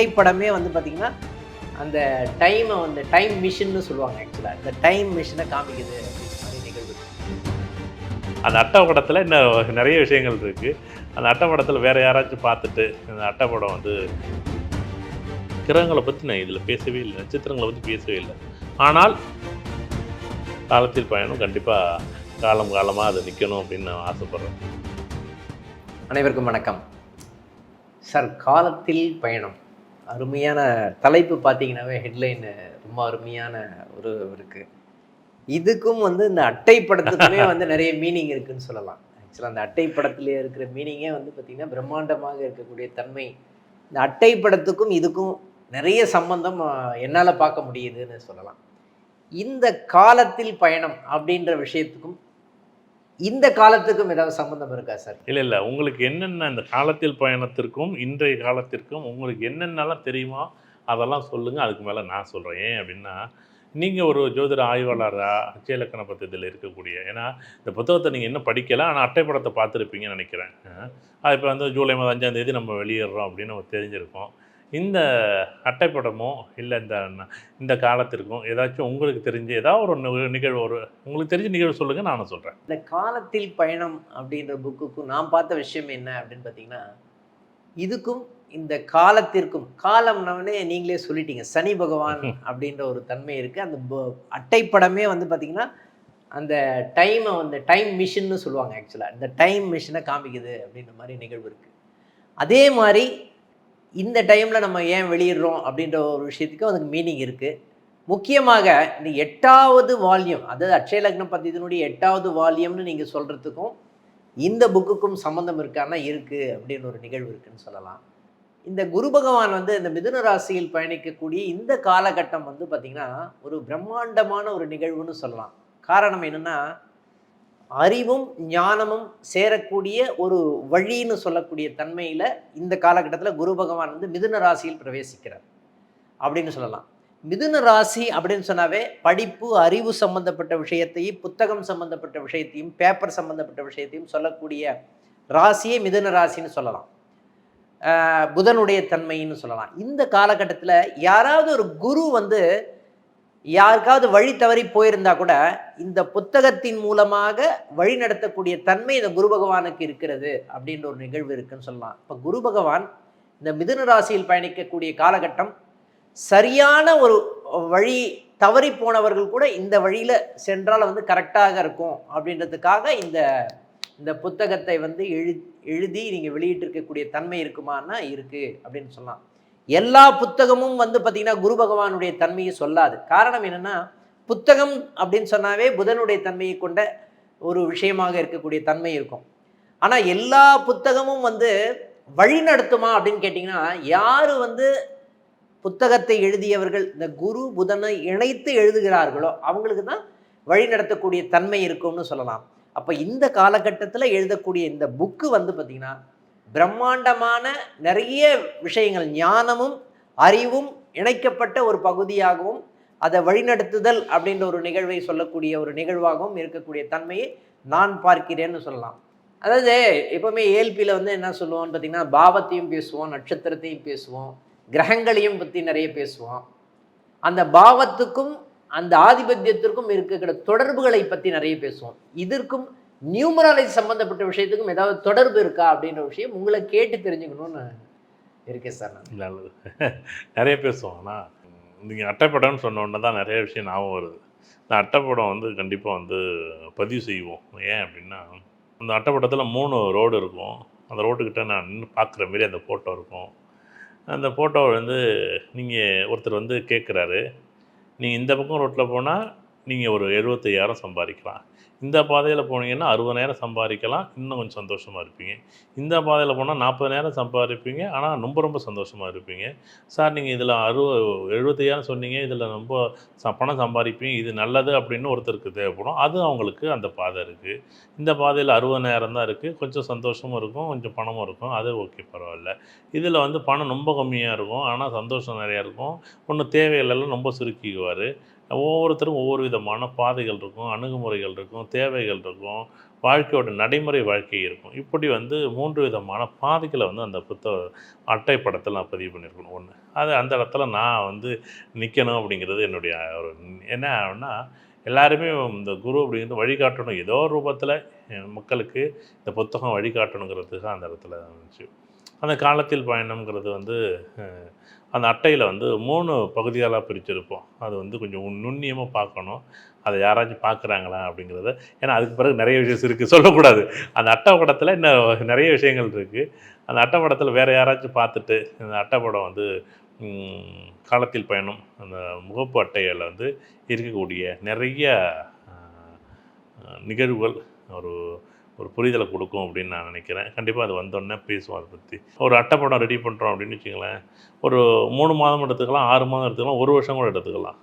அட்டைப்படமே வந்து பார்த்திங்கன்னா அந்த டைமை வந்து டைம் மிஷின்னு சொல்லுவாங்க ஆக்சுவலாக இந்த டைம் மிஷினை காமிக்குது அப்படின்ற மாதிரி நிகழ்வு. அந்த அட்டைப்படத்தில் இன்னும் நிறைய விஷயங்கள் இருக்குது அந்த அட்டைப்படத்தில் வேறு யாராச்சும் பார்த்துட்டு அந்த அட்டைப்படம் வந்து கிரகங்களை பற்றி நான் இதில் பேசவே இல்லை. நட்சத்திரங்களை பற்றி பேசவே இல்லை. ஆனால் காலத்தில் பயணம் கண்டிப்பாக காலம் காலமாக அது நிற்கணும் அப்படின்னு நான் ஆசைப்பட்றேன். அனைவருக்கும் வணக்கம். சார் காலத்தில் பயணம். அருமையான தலைப்பு பார்த்தீங்கன்னாவே ஹெட்லைன் ரொம்ப அருமையான ஒரு இருக்குது இதுக்கும் வந்து இந்த அட்டை படத்துக்குமே வந்து நிறைய மீனிங் இருக்குன்னு சொல்லலாம். ஆக்சுவலாக அந்த அட்டைப்படத்தில் இருக்கிற மீனிங்கே வந்து பார்த்திங்கன்னா பிரம்மாண்டமாக இருக்கக்கூடிய தன்மை. இந்த அட்டை படத்துக்கும் இதுக்கும் நிறைய சம்பந்தம் என்னால் பார்க்க முடியுதுன்னு சொல்லலாம். இந்த காலத்தில் பயணம் அப்படின்ற விஷயத்துக்கும் இந்த காலத்துக்கும் ஏதாவது சம்மந்தம் இருக்கா சார்? இல்லை இல்லை. உங்களுக்கு என்னென்ன இந்த காலத்தில் பயணத்திற்கும் இன்றைய காலத்திற்கும் உங்களுக்கு என்னென்னலாம் தெரியுமோ அதெல்லாம் சொல்லுங்கள் அதுக்கு மேலே நான் சொல்கிறேன் ஏன் அப்படின்னா நீங்கள் ஒரு ஜோதிட ஆய்வாளராக அச்சயலக்கண பத்திரத்தில் இருக்கக்கூடிய ஏன்னா இந்த புத்தகத்தை நீங்கள் இன்னும் படிக்கலாம் ஆனால் அட்டைப்படத்தை பார்த்துருப்பீங்கன்னு நினைக்கிறேன். அது இப்போ வந்து ஜூலை மாதம் அஞ்சாம் தேதி நம்ம வெளியிடுறோம் அப்படின்னு நமக்கு தெரிஞ்சிருக்கோம். இந்த அட்டைப்படமோ இல்லை இந்த இந்த காலத்திற்கும் ஏதாச்சும் உங்களுக்கு தெரிஞ்ச ஏதாவது ஒரு நிகழ்வு ஒரு உங்களுக்கு தெரிஞ்ச நிகழ்வு சொல்லுங்கள் நானும் சொல்கிறேன் இந்த காலத்தில் பயணம் அப்படின்ற புக்குக்கும் நான் பார்த்த விஷயம் என்ன அப்படின்னு பார்த்தீங்கன்னா இதுக்கும் இந்த காலத்திற்கும் காலம்னவனே நீங்களே சொல்லிட்டீங்க. சனி பகவான் அப்படின்ற ஒரு தன்மை இருக்குது அந்த அட்டைப்படமே வந்து பார்த்தீங்கன்னா அந்த டைமை வந்து டைம் மிஷின்னு சொல்லுவாங்க ஆக்சுவலாக இந்த டைம் மிஷினை காமிக்குது அப்படின்ற மாதிரி நிகழ்வு இருக்குது அதே மாதிரி இந்த டைமில் நம்ம ஏன் வெளியிடுறோம் அப்படின்ற ஒரு விஷயத்துக்கும் அதுக்கு மீனிங் இருக்குது முக்கியமாக இந்த எட்டாவது வால்யூம் அதாவது அட்சய லக்னம் பத்தியத்தினுடைய எட்டாவது வால்யூம்னு நீங்கள் சொல்கிறதுக்கும் இந்த புக்குக்கும் சம்மந்தம் இருக்கானா இருக்குது அப்படின்னு ஒரு நிகழ்வு இருக்குன்னு சொல்லலாம். இந்த குரு பகவான் வந்து இந்த மிதுன ராசியில் பயணிக்கக்கூடிய இந்த காலகட்டம் வந்து பார்த்திங்கன்னா ஒரு பிரம்மாண்டமான ஒரு நிகழ்வுன்னு சொல்லலாம். காரணம் என்னென்னா அறிவும் ஞானமும் சேரக்கூடிய ஒரு வழின்னு சொல்லக்கூடிய தன்மையில் இந்த காலகட்டத்தில் குரு பகவான் வந்து மிதுன ராசியில் பிரவேசிக்கிறார் அப்படின்னு சொல்லலாம். மிதுன ராசி அப்படின்னு சொன்னாவே படிப்பு அறிவு சம்பந்தப்பட்ட விஷயத்தையும் புத்தகம் சம்பந்தப்பட்ட விஷயத்தையும் பேப்பர் சம்பந்தப்பட்ட விஷயத்தையும் சொல்லக்கூடிய ராசியே மிதுன ராசின்னு சொல்லலாம். புதனுடைய தன்மைன்னு சொல்லலாம். இந்த காலகட்டத்தில் யாராவது ஒரு குரு வந்து யாருக்காவது வழி தவறி போயிருந்தா கூட இந்த புத்தகத்தின் மூலமாக வழி நடத்தக்கூடிய தன்மை இந்த குரு பகவானுக்கு இருக்கிறது அப்படின்ற ஒரு நிகழ்வு இருக்குன்னு சொல்லலாம். இப்போ குரு பகவான் இந்த மிதுன ராசியில் பயணிக்கக்கூடிய காலகட்டம் சரியான ஒரு வழி தவறி போனவர்கள் கூட இந்த வழியில் சென்றால் வந்து கரெக்டாக இருக்கும் அப்படின்றதுக்காக இந்த இந்த புத்தகத்தை வந்து எழு எழுதி நீங்கள் வெளியிட்டிருக்கக்கூடிய தன்மை இருக்குமான்னா இருக்குது அப்படின்னு சொல்லலாம். எல்லா புத்தகமும் வந்து பார்த்திங்கன்னா குரு பகவானுடைய தன்மையை சொல்லாது. காரணம் என்னென்னா புத்தகம் அப்படின்னு சொன்னாவே புதனுடைய தன்மையை கொண்ட ஒரு விஷயமாக இருக்கக்கூடிய தன்மை இருக்கும். ஆனால் எல்லா புத்தகமும் வந்து வழி நடத்துமா அப்படின்னு கேட்டிங்கன்னா யார் வந்து புத்தகத்தை எழுதியவர்கள் இந்த குரு புதனை இணைத்து எழுதுகிறார்களோ அவங்களுக்கு தான் வழி நடத்தக்கூடிய தன்மை இருக்கும்னு சொல்லலாம். அப்போ இந்த காலகட்டத்தில் எழுதக்கூடிய இந்த புக்கு வந்து பார்த்திங்கன்னா பிரம்மாண்டமான நிறைய விஷயங்கள் ஞானமும் அறிவும் இணைக்கப்பட்ட ஒரு பகுதியாகவும் அதை வழிநடத்துதல் அப்படின்ற ஒரு நிகழ்வை சொல்லக்கூடிய ஒரு நிகழ்வாகவும் இருக்கக்கூடிய தன்மையை நான் பார்க்கிறேன்னு சொல்லலாம். அதாவது எப்போவுமே ஏல்பியில் வந்து என்ன சொல்லுவோம்னு பார்த்தீங்கன்னா பாவத்தையும் பேசுவோம் நட்சத்திரத்தையும் பேசுவோம் கிரகங்களையும் பற்றி நிறைய பேசுவோம். அந்த பாவத்துக்கும் அந்த ஆதிபத்தியத்திற்கும் இருக்கிற தொடர்புகளை பற்றி நிறைய பேசுவோம். இதற்கும் நியூமராலஜி சம்மந்தப்பட்ட விஷயத்துக்கும் ஏதாவது தொடர்பு இருக்கா அப்படின்ற விஷயம் உங்களை கேட்டு தெரிஞ்சுக்கணும்னு இருக்கேன் சார் நான். நல்லது. நிறைய பேசுவோம் ஆனால் நீங்கள் அட்டைப்படம்னு சொன்ன உடனே தான் நிறைய விஷயம் ஞாபகம் வருது. இந்த அட்டைப்படம் வந்து கண்டிப்பாக வந்து பதிவு செய்வோம். ஏன் அப்படின்னா அந்த அட்டைப்படத்தில் மூணு ரோடு இருக்கும். அந்த ரோட்டுக்கிட்ட நான் நின்று பார்க்குற மாரி அந்த ஃபோட்டோ இருக்கும். அந்த ஃபோட்டோவை வந்து நீங்கள் ஒருத்தர் வந்து கேட்குறாரு நீங்கள் இந்த பக்கம் ரோட்டில் போனால் நீங்கள் ஒரு எழுபத்தையாயிரம் சம்பாதிக்கலாம். இந்த பாதையில் போனீங்கன்னா அறுபதாயிரம் சம்பாதிக்கலாம். இன்னும் கொஞ்சம் சந்தோஷமாக இருப்பீங்க. இந்த பாதையில் போனால் நாற்பதாயிரம் சம்பாதிப்பீங்க. ஆனால் ரொம்ப ரொம்ப சந்தோஷமாக இருப்பீங்க. சார் நீங்கள் இதில் அறுபது எழுபத்தையாயிரம் சொன்னீங்க. இதில் ரொம்ப ச பணம் சம்பாதிப்பீங்க. இது நல்லது அப்படின்னு ஒருத்தருக்கு தேவைப்படும். அது அவங்களுக்கு அந்த பாதை இருக்குது இந்த பாதையில் அறுபதாயிரம் தான் இருக்குது கொஞ்சம் சந்தோஷமும் இருக்கும். கொஞ்சம் பணமும் இருக்கும். அது ஓகே பரவாயில்ல. இதில் வந்து பணம் ரொம்ப கம்மியாக இருக்கும். ஆனால் சந்தோஷம் நிறையா இருக்கும். ஒன்றும் தேவைகளெல்லாம் ரொம்ப சுருக்கிக்குவார். ஒவ்வொருத்தரும் ஒவ்வொரு விதமான பாதைகள் இருக்கும் அணுகுமுறைகள் இருக்கும் தேவைகள் இருக்கும் வாழ்க்கையோட நடைமுறை வாழ்க்கை இருக்கும். இப்படி வந்து மூன்று விதமான பாதைகளை வந்து அந்த புத்தக அட்டை படத்தில் நான் பதிவு பண்ணியிருக்கணும். ஒன்று அது அந்த இடத்துல நான் வந்து நிற்கணும் அப்படிங்கிறது என்னுடைய ஒரு என்ன ஆகுன்னா எல்லாருமே இந்த குரு அப்படிங்கிறது வழிகாட்டணும். ஏதோ ஒரு ரூபத்தில் மக்களுக்கு இந்த புத்தகம் வழிகாட்டணுங்கிறதுக்கு அந்த இடத்துல இருந்துச்சு. அந்த காலத்தில் பயணம்ங்கிறது வந்து அந்த அட்டையில் வந்து மூணு பகுதிகளாக பிரிச்சிருப்போம். அது வந்து கொஞ்சம் நுண்ணியமாக பார்க்கணும். அதை யாராச்சும் பார்க்குறாங்களா அப்படிங்கிறத. ஏன்னா அதுக்கு பிறகு நிறைய விஷயம் இருக்குது சொல்லக்கூடாது. அந்த அட்டை படத்தில் இன்னும் நிறைய விஷயங்கள் இருக்குது அந்த அட்டை படத்தில் வேறு யாராச்சும் பார்த்துட்டு அந்த அட்டை படம் வந்து காலத்தில் பயணம் அந்த முகப்பு அட்டையில் வந்து இருக்கக்கூடிய நிறைய நிகழ்வுகள் ஒரு ஒரு புரிதலை கொடுக்கும் அப்படின்னு நான் நினைக்கிறேன். கண்டிப்பாக அது வந்தோடனே பேசுவோம் அதை பற்றி ஒரு அட்டைப்படம் ரெடி பண்ணுறோம் அப்படின்னு வச்சுங்களேன் ஒரு மூணு மாதம் எடுத்துக்கலாம் ஆறு மாதம் எடுத்துக்கலாம் ஒரு வருஷம் கூட எடுத்துக்கலாம்.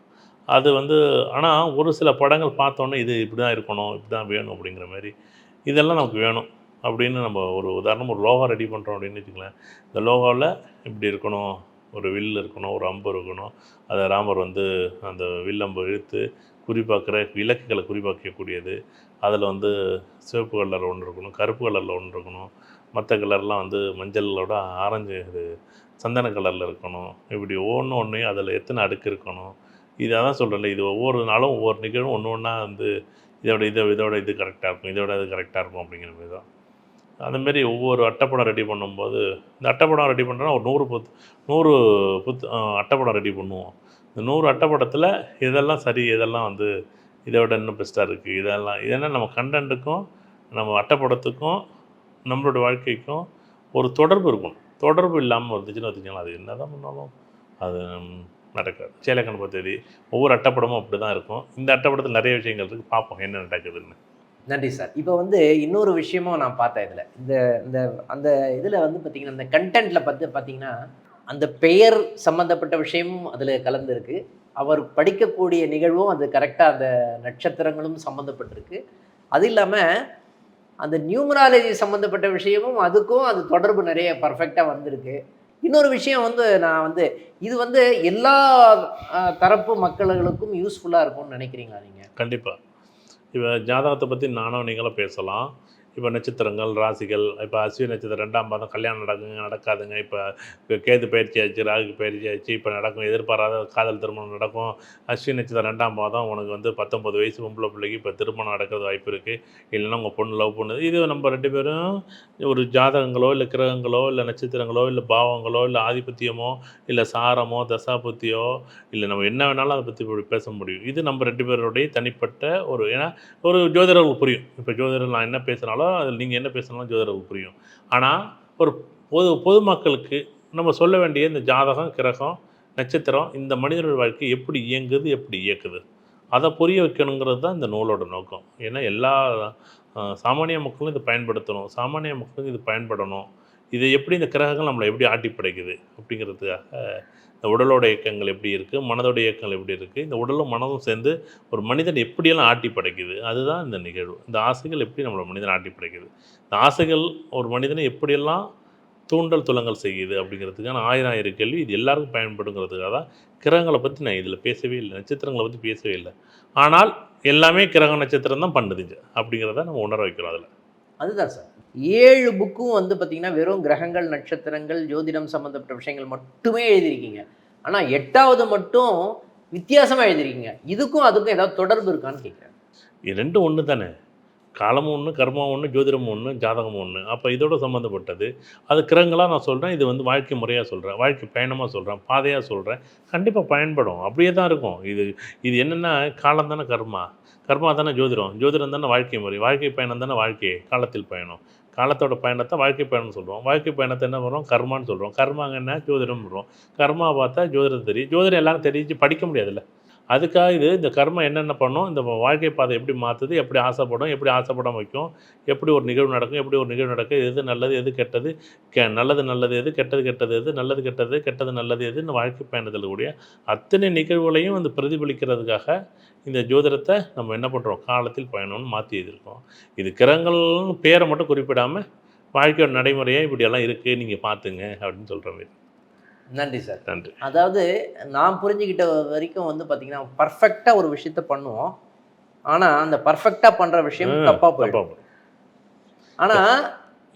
அது வந்து ஆனால் ஒரு சில படங்கள் பார்த்தோன்னே இது இப்படி தான் இருக்கணும் இப்படி தான் வேணும் அப்படிங்கிற மாதிரி இதெல்லாம் நமக்கு வேணும் அப்படின்னு நம்ம ஒரு உதாரணம் ஒரு லோகோ ரெடி பண்ணுறோம் அப்படின்னு வச்சுக்கலாம் இந்த லோகோவில் இப்படி இருக்கணும் ஒரு வில் இருக்கணும் ஒரு அம்பு இருக்கணும். அதை ராமர் வந்து அந்த வில்லம்பு இழுத்து குறிப்பாக்கிற இலக்குகளை குறிப்பாக்கக்கூடியது அதில் வந்து சிவப்பு கலரில் ஒன்று இருக்கணும் கருப்பு கலரில் ஒன்று இருக்கணும். மற்ற கலர்லாம் வந்து மஞ்சளோட ஆரஞ்சு இது சந்தன கலரில் இருக்கணும். இப்படி ஒவ்வொன்று ஒன்றையும் அதில் எத்தனை அடுக்கு இருக்கணும்? இதை தான் சொல்கிறேன்ல இது ஒவ்வொரு நாளும் ஒவ்வொரு நிகழ்வும் ஒன்று ஒன்றா வந்து இதோட இதை இதோட இது கரெக்டாக இருக்கும் இதோட இது கரெக்டாக இருக்கும் அப்படிங்கிற மாதிரி தான். அந்தமாரி ஒவ்வொரு அட்டைப்படம் ரெடி பண்ணும்போது இந்த அட்டைப்படம் ரெடி பண்ணுறோன்னா ஒரு நூறு புத் நூறு புத் அட்டைப்படம் ரெடி பண்ணுவோம். இந்த நூறு அட்டைப்படத்தில் இதெல்லாம் சரி இதெல்லாம் வந்து இதை விட இன்னும் பெஸ்ட்டாக இருக்குது இதெல்லாம் இதெல்லாம் நம்ம கண்டென்ட்டுக்கும் நம்ம அட்டைப்படத்துக்கும் நம்மளோட வாழ்க்கைக்கும் ஒரு தொடர்பு இருக்கும். தொடர்பு இல்லாமல் இருந்துச்சுன்னு வச்சுக்கலாம் அது என்ன தான் பண்ணாலும் அது நடக்காது. சேலக்கண் பத்தேதி ஒவ்வொரு அட்டைப்படமும் அப்படி தான் இருக்கும். இந்த அட்டைப்படத்தில் நிறைய விஷயங்கள் இருக்குது பார்ப்போம் என்ன நடக்குதுன்னு. நன்றி சார். இப்போ வந்து இன்னொரு விஷயமும் நான் பார்த்தேன் இதில். இந்த இந்த அந்த இதில் வந்து பார்த்திங்கன்னா இந்த கண்டென்ட்டில் பார்த்து பார்த்தீங்கன்னா அந்த பெயர் சம்மந்தப்பட்ட விஷயமும் அதில் கலந்துருக்கு. அவர் படிக்கக்கூடிய நிகழ்வும் அது கரெக்டாக அந்த நட்சத்திரங்களும் சம்மந்தப்பட்டிருக்கு அது இல்லாமல் அந்த நியூமராலஜி சம்மந்தப்பட்ட விஷயமும் அதுக்கும் அது தொடர்பு நிறைய பர்ஃபெக்டாக வந்திருக்கு. இன்னொரு விஷயம் வந்து நான் வந்து இது வந்து எல்லா தரப்பு மக்களுக்கும் யூஸ்ஃபுல்லாக இருக்கும்னு நினைக்கிறீங்களா நீங்கள் கண்டிப்பாக இப்போ ஜாதகத்தை பற்றி நானும் நீங்களும் பேசலாம். இப்போ நட்சத்திரங்கள் ராசிகள் இப்போ அஸ்வினி நட்சத்திரம் ரெண்டாம் பாதம் கல்யாணம் நடக்குங்க நடக்காதுங்க. இப்போ கேது பயிற்சி ஆச்சு ராகு பயிற்சி ஆச்சு இப்போ நடக்கும் எதிர்பாராத காதல் திருமணம் நடக்கும். அஸ்வினி நட்சத்திரம் ரெண்டாம் பாதம் உனக்கு வந்து பத்தொம்பது வயசு பொம்பளை பிள்ளைக்கு இப்போ திருமணம் நடக்கிறது வாய்ப்பு இருக்குது இல்லைன்னா உங்கள் பொண்ணு லவ் பண்ணுது. இது நம்ம ரெண்டு பேரும் ஒரு ஜாதகங்களோ இல்லை கிரகங்களோ இல்லை நட்சத்திரங்களோ இல்லை பாவங்களோ இல்லை ஆதிபத்தியமோ இல்லை சாரமோ தசாபுத்தியோ இல்லை நம்ம என்ன வேணாலும் அதை பற்றி இப்படி பேச முடியும். இது நம்ம ரெண்டு பேருடைய தனிப்பட்ட ஒரு ஏன்னா ஒரு ஜோதிடர்களுக்கு புரியும். இப்போ ஜோதிடர் நான் என்ன பேசுனாலும் அதில் நீங்கள் என்ன பேசினாலும் ஜோதிடருக்கு புரியும். ஆனால் ஒரு பொது பொதுமக்களுக்கு நம்ம சொல்ல வேண்டிய இந்த ஜாதகம் கிரகம் நட்சத்திரம் இந்த மனிதனுடைய வாழ்க்கை எப்படி இயங்குது எப்படி இயக்குது? அதை புரிய வைக்கணுங்கிறது தான் இந்த நூலோட நோக்கம். ஏன்னா எல்லா சாமானிய மக்களும் இதை பயன்படுத்தணும். சாமானிய மக்களுக்கு இது பயன்படணும். இது எப்படி இந்த கிரகங்கள் நம்மளை எப்படி ஆட்டி படைக்குது அப்படிங்கிறதுக்காக இந்த உடலோட இயக்கங்கள் எப்படி இருக்குது மனதோட இயக்கங்கள் எப்படி இருக்குது இந்த உடலும் மனதும் சேர்ந்து ஒரு மனிதன் எப்படியெல்லாம் ஆட்டி படைக்குது அதுதான் இந்த நிகழ்வு. இந்த ஆசைகள் எப்படி நம்மளோட மனிதன் ஆட்டி படைக்குது? இந்த ஆசைகள் ஒரு மனிதனை எப்படியெல்லாம் தூண்டல் துலங்கல் செய்யுது அப்படிங்கிறதுக்கான ஆயிரம் ஆயிரம் கேள்வி இது எல்லாருக்கும் பயன்படுங்கிறதுக்காக தான் கிரகங்களை பற்றி நான் இதில் பேசவே இல்லை நட்சத்திரங்களை பற்றி பேசவே இல்லை. ஆனால் எல்லாமே கிரக நட்சத்திரம் தான் பண்ணுதுங்க அப்படிங்கிறத நம்ம உணர வைக்கிறோம் அதில். அதுதான் சார். ஏழு புக்கும் வந்து பார்த்தீங்கன்னா வெறும் கிரகங்கள் நட்சத்திரங்கள் ஜோதிடம் சம்மந்தப்பட்ட விஷயங்கள் மட்டுமே எழுதியிருக்கீங்க. ஆனால் எட்டாவது மட்டும் வித்தியாசமாக எழுதியிருக்கீங்க. இதுக்கும் அதுக்கும் ஏதாவது தொடர்பு இருக்கான்னு கேட்குறேன் இது ரெண்டும் ஒன்று தானே காலமும் ஒன்று கர்மம் ஒன்று ஜோதிடம் ஒன்று ஜாதகமும் ஒன்று அப்போ இதோட சம்மந்தப்பட்டது அது கிரங்களாக நான் சொல்கிறேன் இது வந்து வாழ்க்கை முறையாக சொல்கிறேன் வாழ்க்கை பயணமாக சொல்கிறேன் பாதையாக சொல்கிறேன் கண்டிப்பாக பயன்படும். அப்படியே தான் இருக்கும். இது இது என்னென்னா காலம் தானே கர்மா. கர்மா தானே ஜோதிடம். ஜோதிடம் தானே வாழ்க்கை முறை. வாழ்க்கை பயணம் தானே வாழ்க்கை காலத்தில் பயணம். காலத்தோட பயணத்தை வாழ்க்கை பயணம் சொல்கிறோம் வாழ்க்கை பயணத்தை என்ன பண்ணுறோம் கர்மான்னு சொல்கிறோம் கர்மாங்கன்னா ஜோதிடம் சொல்கிறோம் கர்மா பார்த்தா ஜோதிடம் தெரியும். ஜோதிடம் எல்லாரும் தெரிஞ்சு படிக்க முடியாதுல்ல. அதுக்காக இது இந்த கர்மம் என்னென்ன பண்ணும்? இந்த வாழ்க்கை பாதை எப்படி மாற்றுது எப்படி ஆசைப்படும்? எப்படி ஆசைப்படாம வைக்கும்? எப்படி ஒரு நிகழ்வு நடக்கும்? எப்படி ஒரு நிகழ்வு நடக்கும்? எது நல்லது எது கெட்டது? கெ நல்லது நல்லது எது கெட்டது கெட்டது எது நல்லது கெட்டது கெட்டது நல்லது எது இந்த வாழ்க்கை பயணத்தில் கூடிய அத்தனை நிகழ்வுகளையும் வந்து பிரதிபலிக்கிறதுக்காக இந்த ஜோதிடத்தை நம்ம என்ன பண்ணுறோம் காலத்தில் பயணம்னு மாற்றி எழுதியிருக்கோம். இது கிரகங்கள்னு பேரை மட்டும் குறிப்பிடாமல் வாழ்க்கையோட நடைமுறையாக இப்படியெல்லாம் இருக்குது நீங்கள் பார்த்துங்க அப்படின்னு சொல்கிற மாதிரி. நன்றி சார். நன்றி. அதாவது நான் புரிஞ்சுக்கிட்ட வரைக்கும் வந்து பார்த்தீங்கன்னா பர்ஃபெக்டாக ஒரு விஷயத்த பண்ணுவோம். ஆனால் அந்த பர்ஃபெக்டாக பண்ணுற விஷயம் தப்பாக போயிடும். தப்பா ஆனால்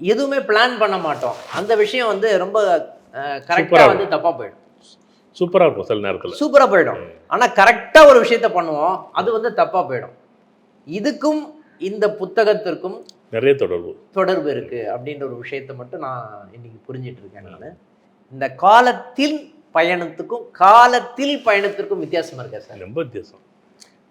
எதுவுமே பிளான் பண்ண மாட்டோம். அந்த விஷயம் வந்து ரொம்ப கரெக்டாக வந்து தப்பாக போயிடும். சூப்பரா இருக்கும் சில நேரத்துல. சூப்பராக போயிடும். ஆனால் கரெக்டாக ஒரு விஷயத்த பண்ணுவோம் அது வந்து தப்பாக போயிடும். இதுக்கும் இந்த புத்தகத்திற்கும் நிறைய தொடர்பு. தொடர்பு இருக்கு அப்படின்ற ஒரு விஷயத்தை மட்டும் நான் இன்னைக்கு புரிஞ்சிட்டு இருக்கேன் நான். இந்த காலத்தில் பயணத்துக்கும் காலத்தில் பயணத்திற்கும் வித்தியாசம் இருக்கா சார்? ரொம்ப வித்தியாசம்.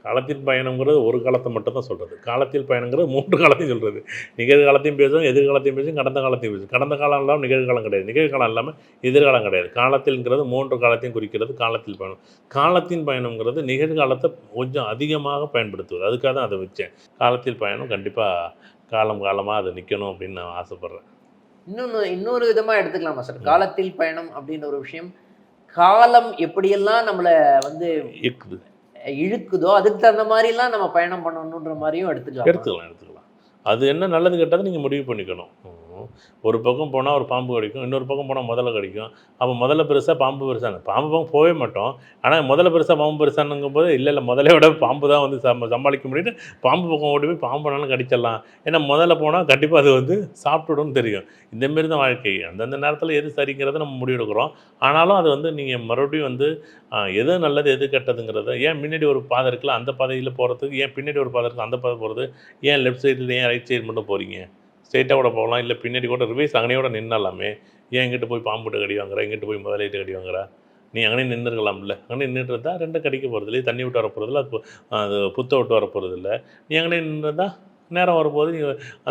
காலத்தின் பயணங்கிறது ஒரு காலத்தை மட்டும் தான் சொல்கிறது காலத்தில் பயணங்கிறது மூன்று காலத்தையும் சொல்கிறது நிகழ்காலத்தையும் பேசும் எதிர்காலத்தையும் பேசும் கடந்த காலத்தையும் பேசும் கடந்த காலம் இல்லாமல் நிகழ்காலம் கிடையாது. நிகழ்காலம் இல்லாமல் எதிர்காலம் கிடையாது. காலத்தில்ங்கிறது மூன்று காலத்தையும் குறிக்கிறது காலத்தில் பயணம். காலத்தின் பயணங்கிறது நிகழ்காலத்தை கொஞ்சம் அதிகமாக பயன்படுத்துவது. அதுக்காக தான் அதை வச்சேன். காலத்தில் பயணம் கண்டிப்பாக காலம் காலமாக அது நிற்கணும் அப்படின்னு நான் ஆசைப்பட்றேன். இன்னொன்று இன்னொரு விதமா எடுத்துக்கலாமா சார்? காலத்தில் பயணம் அப்படின்ற ஒரு விஷயம் காலம் எப்படியெல்லாம் நம்மளை வந்து இருக்குது இழுக்குதோ அதுக்கு தகுந்த மாதிரிலாம் நம்ம பயணம் பண்ணணுன்ற மாதிரியும் எடுத்துக்கலாம்? எடுத்துக்கலாம் எடுத்துக்கலாம். அது என்ன நல்லது கெட்டது நீங்கள் முடிவு பண்ணிக்கணும். ம். ஒரு பக்கம் போனால் ஒரு பாம்பு கடிக்கும் இன்னொரு பக்கம் போனால் முதல்ல கடிக்கும். அப்போ முதல்ல பெருசாக பாம்பு பெருசான பாம்பு பக்கம் போகவே மாட்டோம். ஆனால் முதல்ல பெருசாக பாம்பு பெருசானுங்கும் போது இல்லை இல்லை முதல்ல விட பாம்பு தான் வந்து சம சமாளிக்க முடியும் பாம்பு பக்கம் ஓடி போய் பாம்புனாலும் கடிச்சிடலாம். ஏன்னா முதல்ல போனால் கண்டிப்பாக அது வந்து சாப்பிட்டுடும் தெரியும். இந்தமாரி தான் வாழ்க்கை. அந்தந்த நேரத்தில் எது சரிங்கிறத நம்ம முடிவெடுக்கிறோம் ஆனாலும் அது வந்து நீங்கள் மறுபடியும் வந்து எது நல்லது எது கெட்டதுங்கிறத ஏன் முன்னாடி ஒரு பாதை இருக்குல்ல அந்த பாதையில் போகிறதுக்கு ஏன் பின்னாடி ஒரு பாதை இருக்குது அந்த பாதை போகிறது ஏன் லெஃப்ட் சைடில் ஏன் ரைட் சைடு மட்டும் போகிறீங்க ஸ்ட்ரெயிட்டாக கூட போகலாம் இல்லை பின்னாடி கூட ரிவைஸ் அங்கனையோட நின்னாலாமே. ஏன் இங்கிட்டு போய் பாம்புட்டு கடி வாங்குற? இங்கிட்டு போய் முதலீட்டு கடி வாங்குறா? நீ அங்கனே நின்றுக்கலாம்ல அங்கே நின்றுட்டு இருந்தா ரெண்டும் கடிக்க போகிறது இல்லை தண்ணி விட்டு வர போகிறதில்ல அது அது புத்த விட்டு வர இல்லை நீ அங்கனே நின்றுருந்தா நேரம் வரும்போது நீ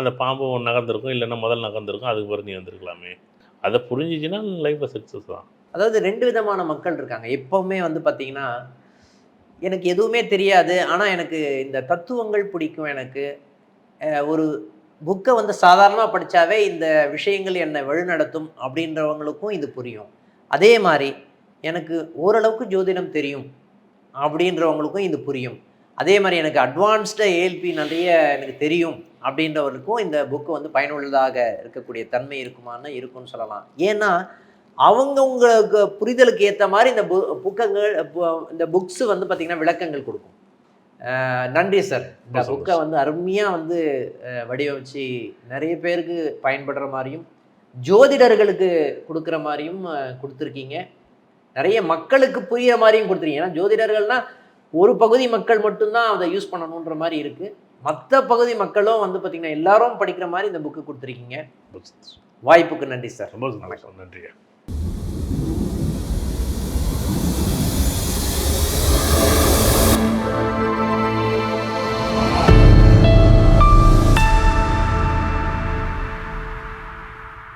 அந்த பாம்பு நகர்ந்துருக்கும் இல்லைன்னா முதல் நகர்ந்துருக்கும் அதுக்கு பிறகு நீ வந்திருக்கலாமே. அதை புரிஞ்சிச்சின்னா லைஃப்பில் சக்ஸஸ் தான். அதாவது ரெண்டு விதமான மக்கள் இருக்காங்க. எப்போவுமே வந்து பார்த்தீங்கன்னா எனக்கு எதுவுமே தெரியாது ஆனால் எனக்கு இந்த தத்துவங்கள் பிடிக்கும் எனக்கு. ஒரு புக்கை வந்து சாதாரணமாக படித்தாவே இந்த விஷயங்கள் என்னை வழிநடத்தும் அப்படின்றவங்களுக்கும் இது புரியும். அதே மாதிரி எனக்கு ஓரளவுக்கு ஜோதிடம் தெரியும் அப்படின்றவங்களுக்கும் இது புரியும். அதே மாதிரி எனக்கு அட்வான்ஸ்டாக ஏஎல்பி நிறைய எனக்கு தெரியும் அப்படின்றவர்களுக்கும் இந்த புக்கு வந்து பயனுள்ளதாக இருக்கக்கூடிய தன்மை இருக்குமான்னு இருக்கும்னு சொல்லலாம். ஏன்னா அவங்கவுங்களுக்கு புரிதலுக்கு ஏற்ற மாதிரி இந்த பு புக்கங்கள் பு- இந்த புக்ஸு வந்து பார்த்திங்கன்னா விளக்கங்கள் கொடுக்கும். நன்றி சார். இந்த புக்கை வந்து அருமையாக வந்து வடிவமைச்சு நிறைய பேருக்கு பயன்படுற மாதிரியும் ஜோதிடர்களுக்கு கொடுக்குற மாதிரியும் கொடுத்துருக்கீங்க. நிறைய மக்களுக்கு புரியிற மாதிரியும் கொடுத்துருக்கீங்க. ஏன்னா ஜோதிடர்கள்னா ஒரு பகுதி மக்கள் மட்டும்தான் அதை யூஸ் பண்ணணுன்ற மாதிரி இருக்குது மற்ற பகுதி மக்களும் வந்து பார்த்திங்கன்னா எல்லாரும் படிக்கிற மாதிரி இந்த புக்கு கொடுத்துருக்கீங்க. வாய்ப்புக்கு நன்றி சார். ரொம்ப சந்தோஷம். நன்றி